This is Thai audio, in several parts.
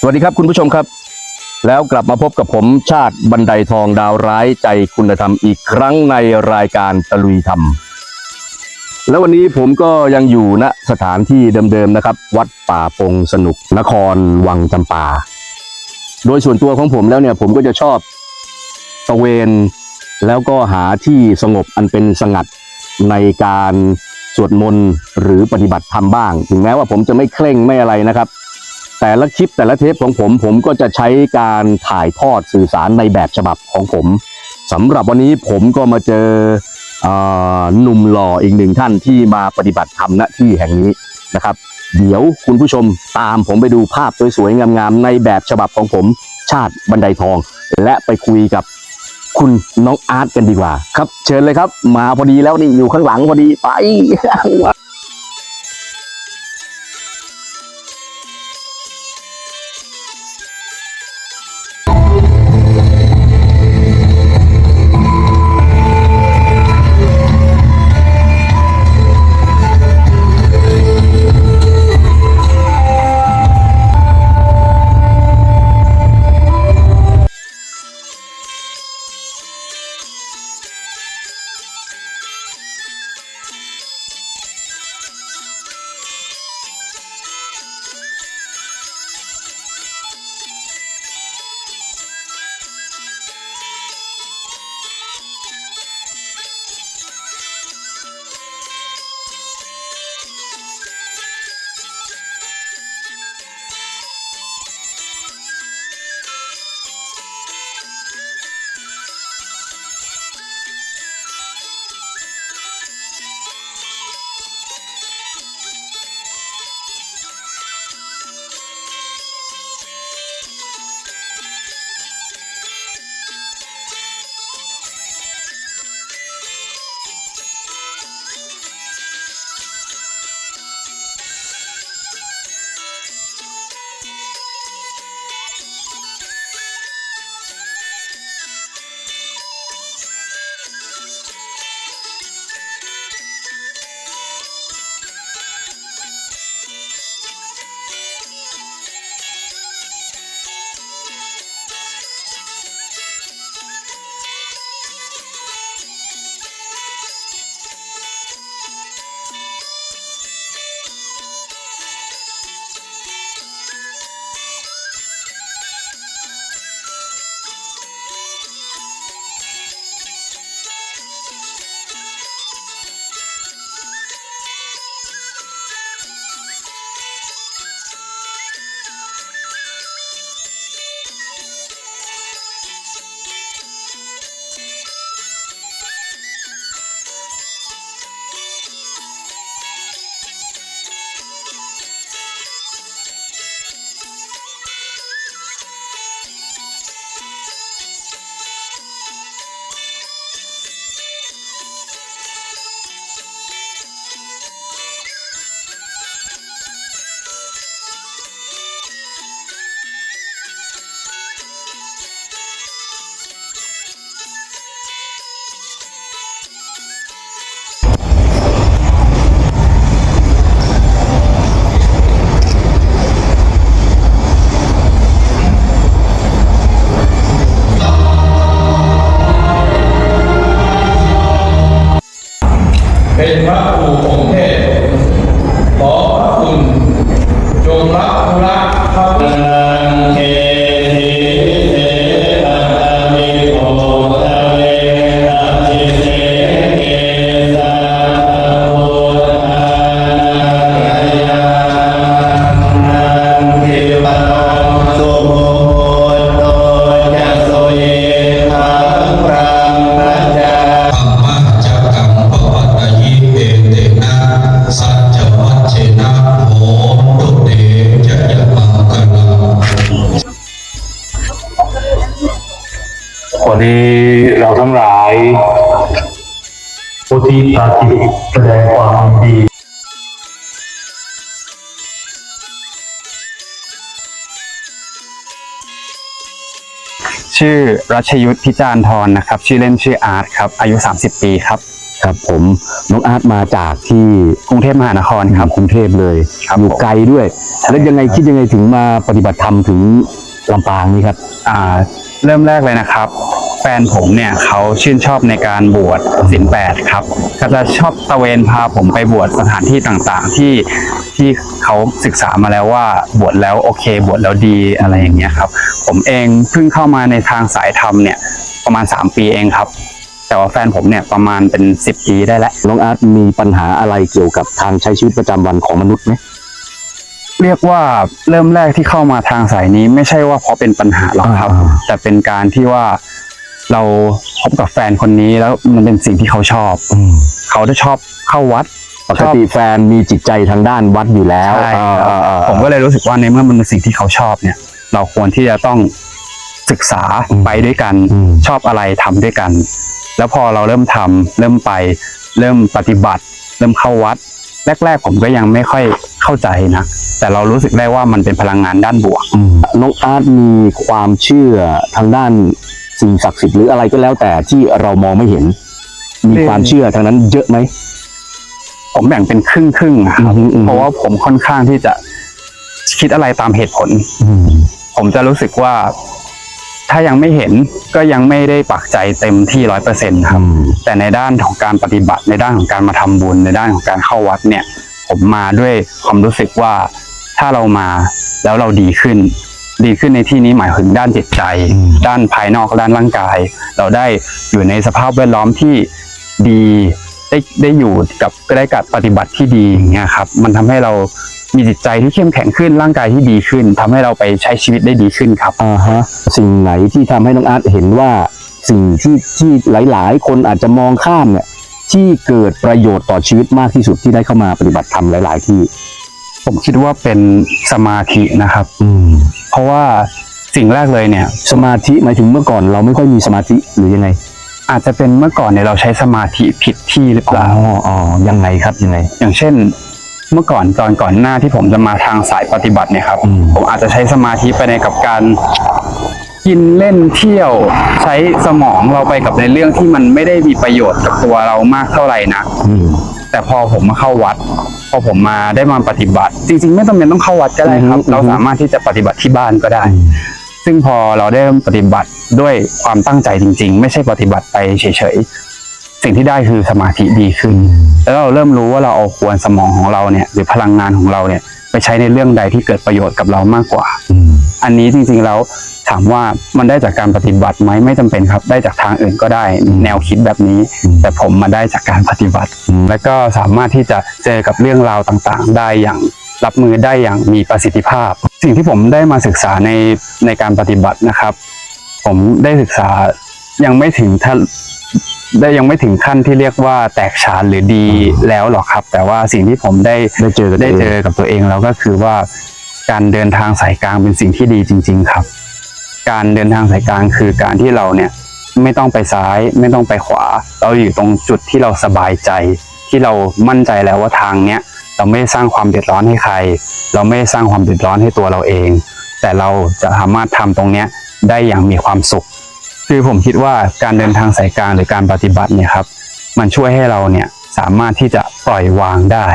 สวัสดีครับคุณผู้ชมครับ แล้วกลับมาพบกับผมชาติบันไดทองดาวร้ายใจคุณธรรมอีกครั้งในรายการตะลุยธรรม แล้ววันนี้ผมก็ยังอยู่ณสถานที่เดิมๆนะครับ วัดป่าปงสนุกนครวังจำปา โดยส่วนตัวของผมแล้วเนี่ยผมก็จะชอบตะเวนแล้วก็หาที่สงบอันเป็นสงัดในการสวดมนต์หรือปฏิบัติธรรมบ้าง ถึงแม้ว่าผมจะไม่เคร่งไม่อะไรนะครับ แต่ละคลิปแต่ละเทปของผม ผมก็จะใช้การถ่ายทอดสื่อสารในแบบฉบับของผมสำหรับวันนี้ผมก็มาเจอหนุ่มหล่ออีกหนึ่งท่านที่มาปฏิบัติธรรมณที่แห่งนี้นะครับ เดี๋ยวคุณผู้ชมตามผมไปดูภาพสวยๆงามๆในแบบฉบับของผม ชาติบันไดทอง และไปคุยกับคุณน้องอาร์ตกันดีกว่า ครับ เชิญเลยครับ มาพอดีแล้วนี่อยู่ข้างหลังพอดีไป ชื่อรัชยุทธพิจารณ์ทรนะครับ ชื่อเล่นชื่ออาร์ตครับ อายุ 30 ปีครับ ครับผมน้องอาร์ตมาจากที่กรุงเทพมหานครครับ กรุงเทพเลยครับอยู่ผม ไกลด้วย แล้วยังไงคิดยังไงถึงมาปฏิบัติธรรมถึงลำปางนี่ครับ อ่าเริ่มแรกเลยนะครับแฟนผมเนี่ยเขาชื่นชอบในการบวชศีลแปดครับก็จะชอบตะเวนพาผมไปบวชสถานที่ต่างๆ ที่ที่เขาศึกษามาแล้วว่าบวชแล้วโอเค บวชแล้วดีอะไรอย่างเงี้ยครับ ผมเองเพิ่งเข้ามาในทางสายธรรมเนี่ยประมาณ 3 ปีเองครับ แต่ว่าแฟนผมเนี่ยประมาณเป็น 10 ปีได้แล้วน้องอาร์ตมีปัญหาอะไรเกี่ยวกับทางใช้ชีวิตประจำวันของมนุษย์ไหมเรียกว่าเริ่มแรกที่เข้ามาทางสายนี้ไม่ใช่ว่าเพราะเป็นปัญหาหรอกครับอ่าแต่เป็นการที่ว่า เราพบกับแฟนคนนี้แล้วมันเป็นสิ่งที่เขาชอบ อืม เขาจะชอบเข้าวัด ปกติแฟนมีจิตใจทางด้านวัดอยู่แล้วใช่อ่าครับอ่าอ่า ผมก็เลยรู้สึกว่าในเมื่อมันเป็นสิ่งที่เขาชอบเนี่ย เราควรที่จะต้องศึกษาอืมไปด้วยกัน อืม ชอบอะไรทำด้วยกัน แล้วพอเราเริ่มทำเริ่มไป เริ่มปฏิบัติ เริ่มเข้าวัด แรก ๆ ผมก็ยังไม่ค่อยเข้าใจนะแต่เรารู้สึกได้ว่ามันเป็นพลังงานด้านบวก อืม น้องอาร์ตมีความเชื่อทางด้าน สิ่งศักดิ์สิทธิ์หรืออะไรก็แล้วแต่ที่เรามองไม่เห็น มีเอ่อความเชื่อทางนั้นเยอะไหม ผมแบ่งเป็นครึ่งครึ่งๆอะครับอืมอืม เพราะว่าผมค่อนข้างที่จะคิดอะไรตามเหตุผลอืมผมจะรู้สึกว่า ถ้ายังไม่เห็นก็ยังไม่ได้ปักใจเต็มที่ร้อยเปอร์เซ็นต์ครับ แต่ในด้านของการปฏิบัติในด้านของการมาทำบุญในด้านของการเข้าวัดเนี่ย ผมมาด้วยความรู้สึกว่าถ้าเรามาแล้วเราดีขึ้น ดีขึ้นในที่นี้หมายถึงด้านจิตใจอืมด้านภายนอกด้านร่างกาย เราได้อยู่ในสภาพแวดล้อมที่ดีได้ได้อยู่กับได้กับปฏิบัติที่ดีอย่างเงี้ยครับ มันทำให้เรามีจิตใจที่เข้มแข็งขึ้นร่างกายที่ดีขึ้นทำให้เราไปใช้ชีวิตได้ดีขึ้นครับอ่าฮะสิ่งไหนที่ทำให้น้องอาร์ตเห็นว่าสิ่งที่ที่หลาย ๆ คนอาจจะมองข้ามเนี่ยที่เกิดประโยชน์ต่อชีวิตมากที่สุดที่ได้เข้ามาปฏิบัติธรรมหลาย ๆ ที่ ผมคิดว่าเป็นสมาธินะครับ อืม เพราะว่าสิ่งแรกเลยเนี่ย สมาธิหมายถึงเมื่อก่อนเราไม่ค่อยมีสมาธิหรือยังไงอาจจะเป็นเมื่อก่อนเนี่ยเราใช้สมาธิผิดที่หรือเปอ๋อล่า อ๋อยังไงครับยังไง อย่างเช่น เมื่อก่อนตอนก่อนหน้าที่ผมจะมาทางสายปฏิบัติเนี่ยครับ อืม ผมอาจจะใช้สมาธิไปในกับการกินเล่นเที่ยว ใช้สมองเราไปกับในเรื่องที่มันไม่ได้มีประโยชน์กับตัวเรามากเท่าไหร่นะ อืม แต่พอผมมาเข้าวัด พอผมมาได้มาปฏิบัติ จริง ๆ ไม่จำเป็นต้องเข้าวัดก็ได้ครับ อืม เราสามารถที่จะปฏิบัติที่บ้านก็ได้ ซึ่งพอเราได้เริ่มปฏิบัติด้วยความตั้งใจจริง ๆ ไม่ใช่ปฏิบัติไปเฉยๆสิ่งที่ได้คือสมาธิดีขึ้น แล้วเราเริ่มรู้ว่าเราเอาควรสมองของเราเนี่ย หรือพลังงานของเราเนี่ย ไปใช้ในเรื่องใดที่เกิดประโยชน์กับเรามากกว่า อืม อันนี้จริงๆแล้วถามว่ามันได้จากการปฏิบัติไหมไม่จำเป็นครับ ได้จากทางอื่นก็ได้แนวคิดแบบนี้อืมแต่ผมมาได้จากการปฏิบัติอืมแล้วก็สามารถที่จะเจอกับเรื่องราวต่างๆ ได้อย่างรับมือได้อย่างมีประสิทธิภาพ สิ่งที่ผมได้มาศึกษาในในการปฏิบัตินะครับ ผมได้ศึกษายังไม่ถึงท่านได้ยังไม่ถึงขั้นที่เรียกว่าแตกฉานหรือดีแล้วหรอกครับ แต่ว่าสิ่งที่ผมได้ได้เจอกับได้ตัวเจเองอกับตัวเองแล้วก็คือว่า การเดินทางสายกลางเป็นสิ่งที่ดีจริง ๆ ครับ การเดินทางสายกลางคือการที่เราเนี่ยไม่ต้องไปซ้าย ไม่ต้องไปขวา เราอยู่ตรงจุดที่เราสบายใจ ที่เรามั่นใจแล้วว่าทางเนี้ยเราไม่ได้สร้างความเดือดร้อนให้ใคร เราไม่ได้สร้างความเดือดร้อนให้ตัวเราเอง แต่เราจะสามารถทำตรงเนี้ยได้อย่างมีความสุข คือผมคิดว่าการเดินทางสายกลางหรือการปฏิบัติเนี่ยครับ มันช่วยให้เราเนี่ยสามารถที่จะปล่อยวางได้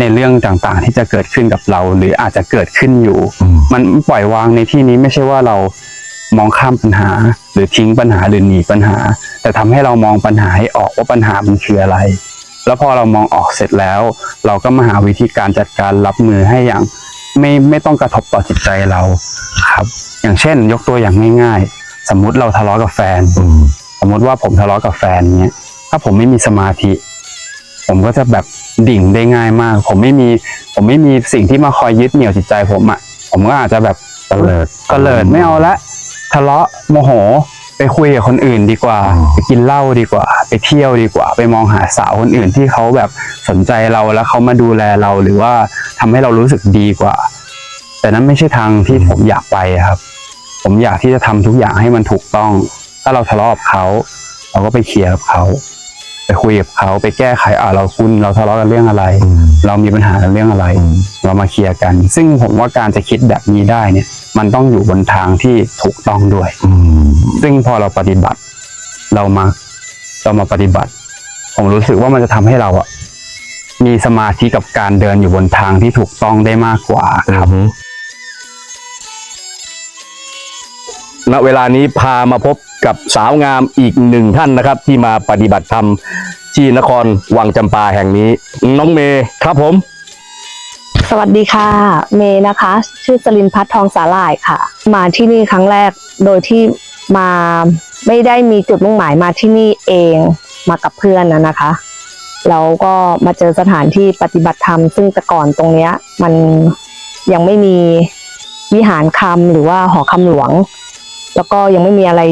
ในเรื่องต่างๆ ที่จะเกิดขึ้นกับเรา หรืออาจจะเกิดขึ้นอยู่อืมมันปล่อยวางในที่นี้ไม่ใช่ว่าเรามองข้ามปัญหา หรือทิ้งปัญหาหรือหนีปัญหา แต่ทำให้เรามองปัญหาให้ออกว่าปัญหามันคืออะไร แล้วพอเรามองออกเสร็จแล้ว เราก็มาหาวิธีการจัดการรับมือให้อย่างไม่ไม่ต้องกระทบต่อจิตใจเราครับ อย่างเช่น ยกตัวอย่างง่าย ๆ สมมุติเราทะเลาะกับแฟนอืมสมมติว่าผมทะเลาะกับแฟนเนี้ยถ้าผมไม่มีสมาธิ ผมก็จะแบบ ดิ่งได้ง่ายมาก ผมไม่มี ผมไม่มีสิ่งที่มาคอยยึดเหนี่ยวจิตใจผมอะ่ะ ผมก็อาจจะแบบตะเลิดตะเลิดไม่เอาละทะเลาะโมโหไปคุยกับคนอื่นดีกว่าอืมไปกินเหล้าดีกว่า ไปเที่ยวดีกว่า ไปมองหาสาวคนอื่นที่เขาแบบสนใจเราแล้วเขามาดูแลเราหรือว่าทำให้เรารู้สึกดีกว่า แต่นั้นไม่ใช่ทางที่ผมอยากไปครับ ผมอยากที่จะทำทุกอย่างให้มันถูกต้อง ถ้าเราทะเลาะกับเขา เราก็ไปเคลียร์กับเขา ไปคุยกับเขาไปแก้ไขอ่าเราคุณเราทะเลาะกันเรื่องอะไรอืมเรามีปัญหากันเรื่องอะไรอืมเรามาเคลียร์กัน ซึ่งผมว่าการจะคิดแบบนี้ได้เนี่ย มันต้องอยู่บนทางที่ถูกต้องด้วยอืมซึ่งพอเราปฏิบัติ เรามาเรามาปฏิบัติพอผมรู้สึกว่ามันจะทำให้เราอะมีสมาธิกับการเดินอยู่บนทางที่ถูกต้องได้มากกว่าครับ ณเวลานี้พามาพบกับสาวงามอีกหนึ่งท่านนะครับ ที่มาปฏิบัติธรรมที่นครวังจำปาแห่งนี้ น้องเมย์ครับผม สวัสดีค่ะ เมย์นะคะ ชื่อสลินพัฒน์ทองสาหร่ายค่ะ มาที่นี่ครั้งแรกโดยที่มาไม่ได้มีจุดมุ่งหมายมาที่นี่เองมากับเพื่อนนะนะคะแล้วก็มาเจอสถานที่ปฏิบัติธรรม ซึ่งแต่ก่อนตรงเนี้ย มันยังไม่มีวิหารคำหรือว่าหอคำหลวง แล้วก็ยังไม่มีอะไร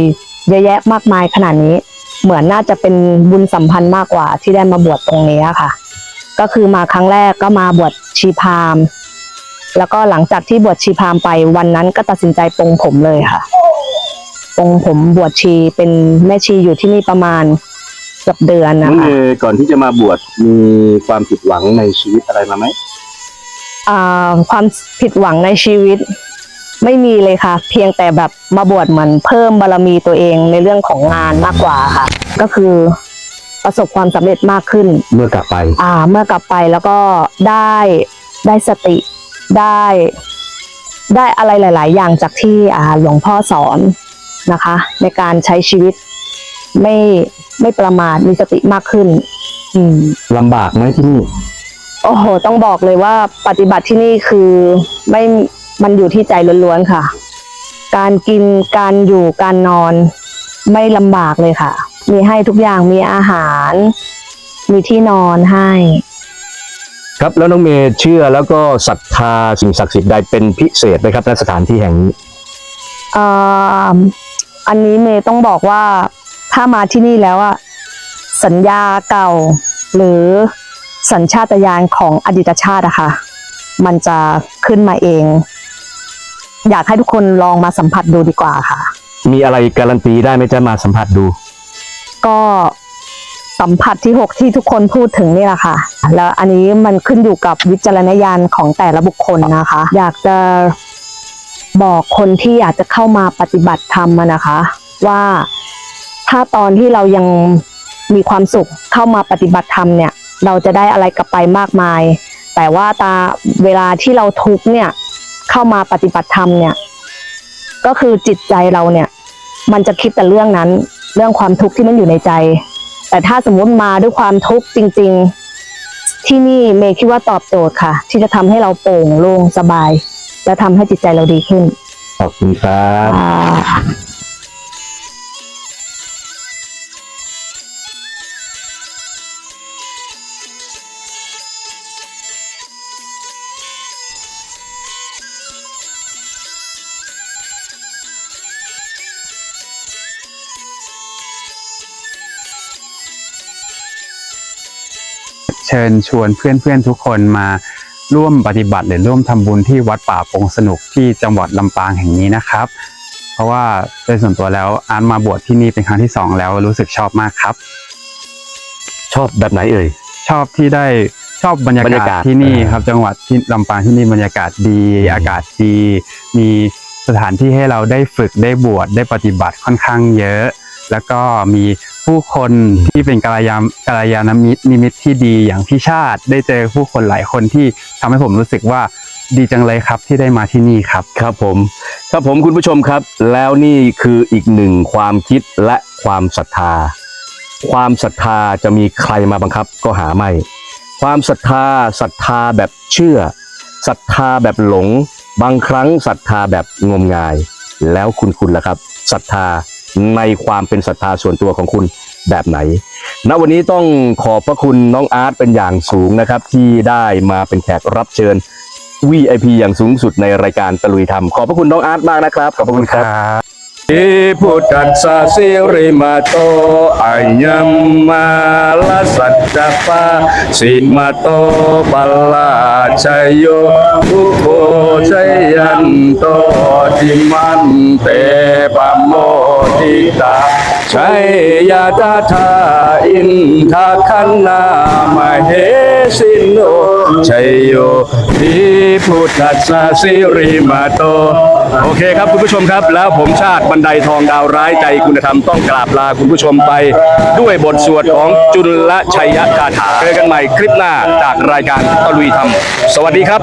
เยอะแยะมากมายขนาดนี้ เหมือนน่าจะเป็นบุญสัมพันธ์มากกว่าที่ได้มาบวชตรงนี้ค่ะ ก็คือมาครั้งแรกก็มาบวชชีพราหมณ์แล้วก็หลังจากที่บวชชีพราหมณ์ไปวันนั้นก็ตัดสินใจปลงผมเลยค่ะปลงผมบวชชีเป็นแม่ชีอยู่ที่นี่ประมาณเกือบเดือนน้นะองเมคะย์ก่อนที่จะมาบวชมีความผิดหวังในชีวิตอะไรมาไหมอ่าความผิดหวังในชีวิต ไม่มีเลยค่ะ เพียงแต่แบบมาบวชเหมือนเพิ่มบารมีตัวเองในเรื่องของงานมากกว่าค่ะ ก็คือประสบความสำเร็จมากขึ้น เมื่อกลับไป อ่า เมื่อกลับไปแล้วก็ได้ได้สติได้ ได้อะไรหลาย ๆ อย่างจากที่อ่าหลวงพ่อสอนนะคะ ในการใช้ชีวิตไม่ไม่ประมาทมีสติมากขึ้น อืมลำบากไหมที่นี่โอ้โห ต้องบอกเลยว่าปฏิบัติที่นี่คือไม่ มันอยู่ที่ใจล้วนๆค่ะ การกินการอยู่การนอน ไม่ลำบากเลยค่ะ มีให้ทุกอย่างมีอาหาร มีที่นอนให้ ครับแล้วน้องเมย์เชื่อแล้วก็ศรัทธาสิ่งศักดิ์สิทธิ์ใดเป็นพิเศษไหมครับณสถานที่แห่งนี้เอ่ออันนี้เมย์ต้องบอกว่าถ้ามาที่นี่แล้วอะสัญญาเก่า หรือสัญชาตญาณของอดีตชาติอะค่ะ มันจะขึ้นมาเอง อยากให้ทุกคนลองมาสัมผัสดูดีกว่าค่ะ มีอะไรการันตีได้ไหมจะมาสัมผัสดู ก็สัมผัสที่หกที่ทุกคนพูดถึงนี่แหละค่ะ แล้วอันนี้มันขึ้นอยู่กับวิจารณญาณของแต่ละบุคคลนะคะ อยากจะบอกคนที่อยากจะเข้ามาปฏิบัติธรรมอะนะคะ ว่าถ้าตอนที่เรายังมีความสุขเข้ามาปฏิบัติธรรมเนี่ย เราจะได้อะไรกลับไปมากมาย แต่ว่าตาเวลาที่เราทุกข์เนี่ย เข้ามาปฏิบัติธรรมเนี่ย ก็คือจิตใจเราเนี่ย มันจะคิดแต่เรื่องนั้น เรื่องความทุกข์ที่มันอยู่ในใจ แต่ถ้าสมมุติมาด้วยความทุกข์จริง ๆ ที่นี่เมย์คิดว่าตอบโจทย์ค่ะ ที่จะทำให้เราโปร่งโล่งสบาย และทำให้จิตใจเราดีขึ้นขอบคุณครับ เชิญชวนเพื่อนๆทุกคนมาร่วมปฏิบัติหรือร่วมทำบุญที่วัดป่าปงสนุกที่จังหวัดลำปางแห่งนี้นะครับ เพราะว่าโดยส่วนตัวแล้วอาร์ตมาบวชที่นี่เป็นครั้งที่สองแล้วรู้สึกชอบมากครับ ชอบแบบไหนเอ่ยชอบที่ได้ชอบบรรยาบรรยากาาศศที่นี่อ่าครับ จังหวัดที่ลำปางที่นี่บรรยากาศดี อากาศดี มีสถานที่ให้เราได้ฝึกได้บวชได้ปฏิบัติค่อนข้างเยอะ แล้วก็มี ผู้คนที่เป็นกัลยาณกัลยาณมิตรนิมิตที่ดีอย่างพี่ชาติ ได้เจอผู้คนหลายคนที่ทำให้ผมรู้สึกว่าดีจังเลยครับที่ได้มาที่นี่ครับครับผมครับผมคุณผู้ชมครับ แล้วนี่คืออีกหนึ่งความคิดและความศรัทธา ความศรัทธาจะมีใครมาบังคับก็หาไม่ ความศรัทธาศรัทธาแบบเชื่อศรัทธาแบบหลง บางครั้งศรัทธาแบบงมงาย แล้วคุณคุณล่ะครับศรัทธา ในความเป็นศรัทธาส่วนตัวของคุณแบบไหน ณ วันนี้ต้องขอบพระคุณน้องอาร์ตเป็นอย่างสูงนะครับ ที่ได้มาเป็นแขกรับเชิญ VIP อย่างสูงสุดในรายการตะลุยธรรม ขอบพระคุณน้องอาร์ตมากนะครับ ขอบพระคุณครับ อิพุทธัสสะสิริมาโตอัญญมมาลสัจจปาสิมาโตปัลลาชัยโยทุโขชัยยันโตจิมันเตปโมทิตา ชัยยาตาทาอินทาคันนามเหสินโนชัยโยทิพุทธัสสะสิริมาโต โอเคครับคุณผู้ชมครับ แล้วผมชาติบันไดทองดาวร้ายใจคุณธรรมต้องกราบลาคุณผู้ชมไป ด้วยบทสวดของจุลชัยคาถาเจอกันใหม่คลิปหน้าจากรายการตะลุยธรรม สวัสดีครับ